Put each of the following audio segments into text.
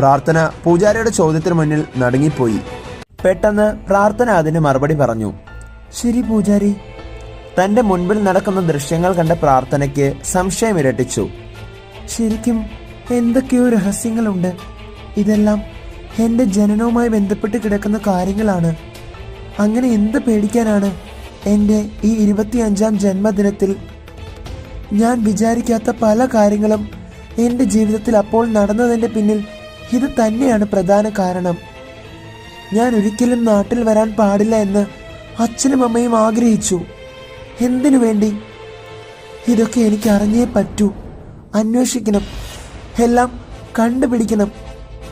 പ്രാർത്ഥന പൂജാരിയുടെ ചോദ്യത്തിന് മുന്നിൽ നടുങ്ങിപ്പോയി. പെട്ടെന്ന് പ്രാർത്ഥന അതിന് മറുപടി പറഞ്ഞു. ശരി പൂജാരി. തന്റെ മുൻപിൽ നടക്കുന്ന ദൃശ്യങ്ങൾ കണ്ട പ്രാർത്ഥനയ്ക്ക് സംശയം ഇരട്ടിച്ചു. ശരിക്കും എന്തൊക്കെയോ രഹസ്യങ്ങളുണ്ട്. ഇതെല്ലാം എന്റെ ജനനവുമായി ബന്ധപ്പെട്ട് കിടക്കുന്ന കാര്യങ്ങളാണ്. അങ്ങനെ എന്ത് പേടിക്കാനാണ് എന്റെ ഈ ഇരുപത്തിയഞ്ചാം ജന്മദിനത്തിൽ? ഞാൻ വിചാരിക്കാത്ത പല കാര്യങ്ങളും എന്റെ ജീവിതത്തിൽ അപ്പോൾ നടന്നതിന്റെ പിന്നിൽ ഇത് തന്നെയാണ് പ്രധാന കാരണം. ഞാൻ ഒരിക്കലും നാട്ടിൽ വരാൻ പാടില്ല എന്ന് അച്ഛനും അമ്മയും ആഗ്രഹിച്ചു. എന്തിനു വേണ്ടി? ഇതൊക്കെ എനിക്ക് അറിഞ്ഞേ പറ്റൂ. അന്വേഷിക്കണം. എല്ലാം കണ്ടുപിടിക്കണം.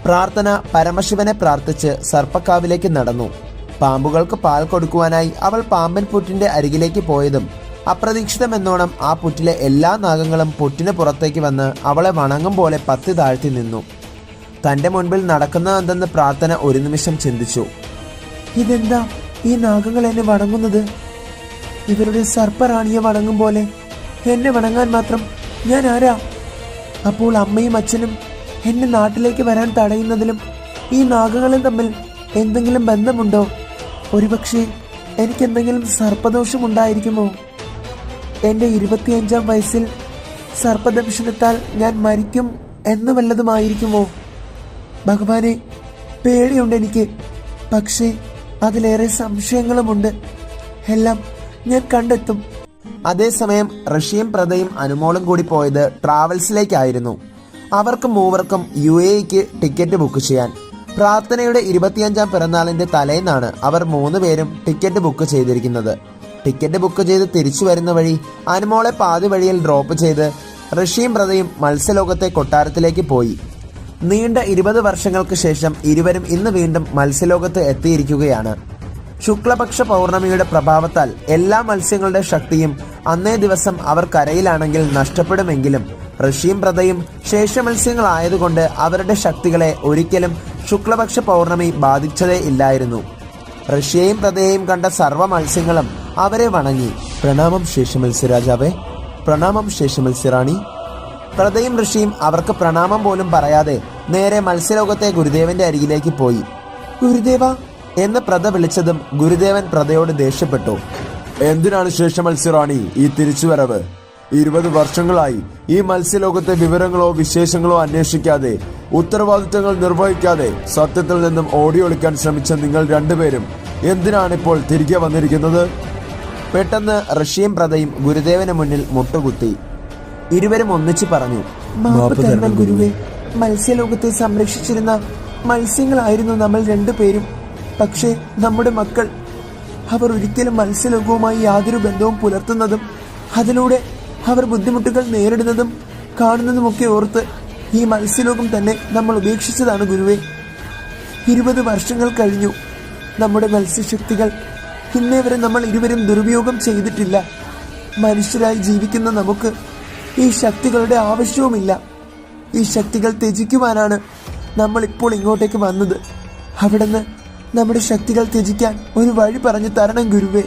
പ്രാർത്ഥന പരമശിവനെ പ്രാർത്ഥിച്ച് സർപ്പക്കാവിലേക്ക് നടന്നു. പാമ്പുകൾക്ക് പാൽ കൊടുക്കുവാനായി അവൾ പാമ്പൻ പുറ്റിന്റെ അരികിലേക്ക് പോയതും അപ്രതീക്ഷിതമെന്നോണം ആ പുറ്റിലെ എല്ലാ നാഗങ്ങളും പുറ്റിന് പുറത്തേക്ക് വന്ന് അവളെ വണങ്ങും പോലെ പത്തി താഴ്ത്തി നിന്നു. തന്റെ മുൻപിൽ നടക്കുന്നതെന്ന് പ്രാർത്ഥന ഒരു നിമിഷം ചിന്തിച്ചു. ഇതെന്താ? ഈ നാഗങ്ങൾ എന്നെ വണങ്ങുന്നത്? ഇവരുടെ സർപ്പറാണിയെ വണങ്ങും പോലെ. എന്നെ വണങ്ങാൻ മാത്രം ഞാൻ ആരാ? അപ്പോൾ അമ്മയും അച്ഛനും എന്നെ നാട്ടിലേക്ക് വരാൻ തടയുന്നതിലും ഈ നാഗങ്ങളും തമ്മിൽ എന്തെങ്കിലും ബന്ധമുണ്ടോ? ഒരുപക്ഷെ എനിക്കെന്തെങ്കിലും സർപ്പദോഷം ഉണ്ടായിരിക്കുമോ എന്റെ ഇരുപത്തിയഞ്ചാം വയസ്സിൽ സർപ്പദംശനത്താൽ ഞാൻ മരിക്കും എന്ന് വല്ലതുമായിരിക്കുമോ? ഭഗവാനെ പേടിയുണ്ട് എനിക്ക്. പക്ഷേ അതിലേറെ സംശയങ്ങളുമുണ്ട്. എല്ലാം ഞാൻ കണ്ടെത്തും. അതേസമയം റഷ്യയും പ്രതയും അനുമോളും കൂടി പോയത് ട്രാവൽസിലേക്കായിരുന്നു. അവർക്ക് മൂവർക്കും യു എക്ക് ടിക്കറ്റ് ബുക്ക് ചെയ്യാൻ. പ്രാർത്ഥനയുടെ ഇരുപത്തിയഞ്ചാം പിറന്നാളിന്റെ തലേന്നാണ് അവർ മൂന്ന് പേരും ടിക്കറ്റ് ബുക്ക് ചെയ്തിരിക്കുന്നത്. ടിക്കറ്റ് ബുക്ക് ചെയ്ത് തിരിച്ചു വരുന്ന വഴി അനുമോളെ പാതി വഴിയിൽ ഡ്രോപ്പ് ചെയ്ത് റഷ്യയും പ്രതയും മത്സ്യലോകത്തെ കൊട്ടാരത്തിലേക്ക് പോയി. നീണ്ട ഇരുപത് വർഷങ്ങൾക്ക് ശേഷം ഇരുവരും ഇന്ന് വീണ്ടും മത്സ്യലോകത്ത് എത്തിയിരിക്കുകയാണ്. ശുക്ലപക്ഷ പൗർണമിയുടെ പ്രഭാവത്താൽ എല്ലാ മത്സ്യങ്ങളുടെ ശക്തിയും അന്നേ ദിവസം അവർ കരയിലാണെങ്കിൽ നഷ്ടപ്പെടുമെങ്കിലും ഋഷിയും പ്രതയും ശേഷമത്സ്യങ്ങളായതുകൊണ്ട് അവരുടെ ശക്തികളെ ഒരിക്കലും ശുക്ലപക്ഷ പൗർണമി ബാധിച്ചതേ ഇല്ലായിരുന്നു. ഋഷ്യയും പ്രതയെയും കണ്ട സർവ മത്സ്യങ്ങളും അവരെ വണങ്ങി. പ്രണാമം ശേഷമത്സ്യരാജാവേ പ്രണാമം ശേഷമത്സ്യറാണി പ്രതയും ഋഷിയും അവർക്ക് പ്രണാമം പോലും പറയാതെ നേരെ മത്സ്യലോകത്തെ ഗുരുദേവന്റെ അരികിലേക്ക് പോയി. ഗുരുദേവ എന്ന് പ്രത വിളിച്ചതും ഗുരുദേവൻ പ്രതയോട് ദേഷ്യപ്പെട്ടു. എന്തിനാണ് ശേഷ മത്സ്യറാണി ഈ തിരിച്ചുവരവ്? ഇരുപത് വർഷങ്ങളായി ഈ മത്സ്യലോകത്തെ വിവരങ്ങളോ വിശേഷങ്ങളോ അന്വേഷിക്കാതെ ഉത്തരവാദിത്തങ്ങൾ നിർവഹിക്കാതെ സത്യത്തിൽ നിന്നും ഓടിയൊളിക്കാൻ ശ്രമിച്ച നിങ്ങൾ രണ്ടുപേരും എന്തിനാണ് ഇപ്പോൾ തിരികെ വന്നിരിക്കുന്നത്? പെട്ടെന്ന് റഷ്യയും പ്രതയും ഗുരുദേവന് മുന്നിൽ മുട്ടുകുത്തി. ഇരുവരും ഒന്നിച്ചു പറഞ്ഞു മാപ്പ് തരണം ഗുരുവേ. മത്സ്യലോകത്തെ സംരക്ഷിച്ചിരുന്ന മത്സ്യങ്ങളായിരുന്നു നമ്മൾ രണ്ടുപേരും. പക്ഷേ നമ്മുടെ മക്കൾ അവർ ഒരിക്കലും മത്സ്യലോകവുമായി യാതൊരു ബന്ധവും പുലർത്തുന്നതും അതിലൂടെ അവർ ബുദ്ധിമുട്ടുകൾ നേരിടുന്നതും കാണുന്നതുമൊക്കെ ഓർത്ത് ഈ മത്സ്യലോകം തന്നെ നമ്മൾ ഉപേക്ഷിച്ചതാണ് ഗുരുവേ. ഇരുപത് വർഷങ്ങൾ കഴിഞ്ഞു. നമ്മുടെ മത്സ്യശക്തികൾ ഇന്നേ വരെ നമ്മൾ ഇരുവരും ദുരുപയോഗം ചെയ്തിട്ടില്ല. മനുഷ്യരായി ജീവിക്കുന്ന നമുക്ക് ഈ ശക്തികളുടെ ആവശ്യവുമില്ല. ഈ ശക്തികൾ ത്യജിക്കുവാനാണ് നമ്മൾ ഇപ്പോൾ ഇങ്ങോട്ടേക്ക് വന്നത്. അവിടുന്ന് നമ്മുടെ ശക്തികൾ ത്യജിക്കാൻ ഒരു വഴി പറഞ്ഞു തരണം ഗുരുവേ.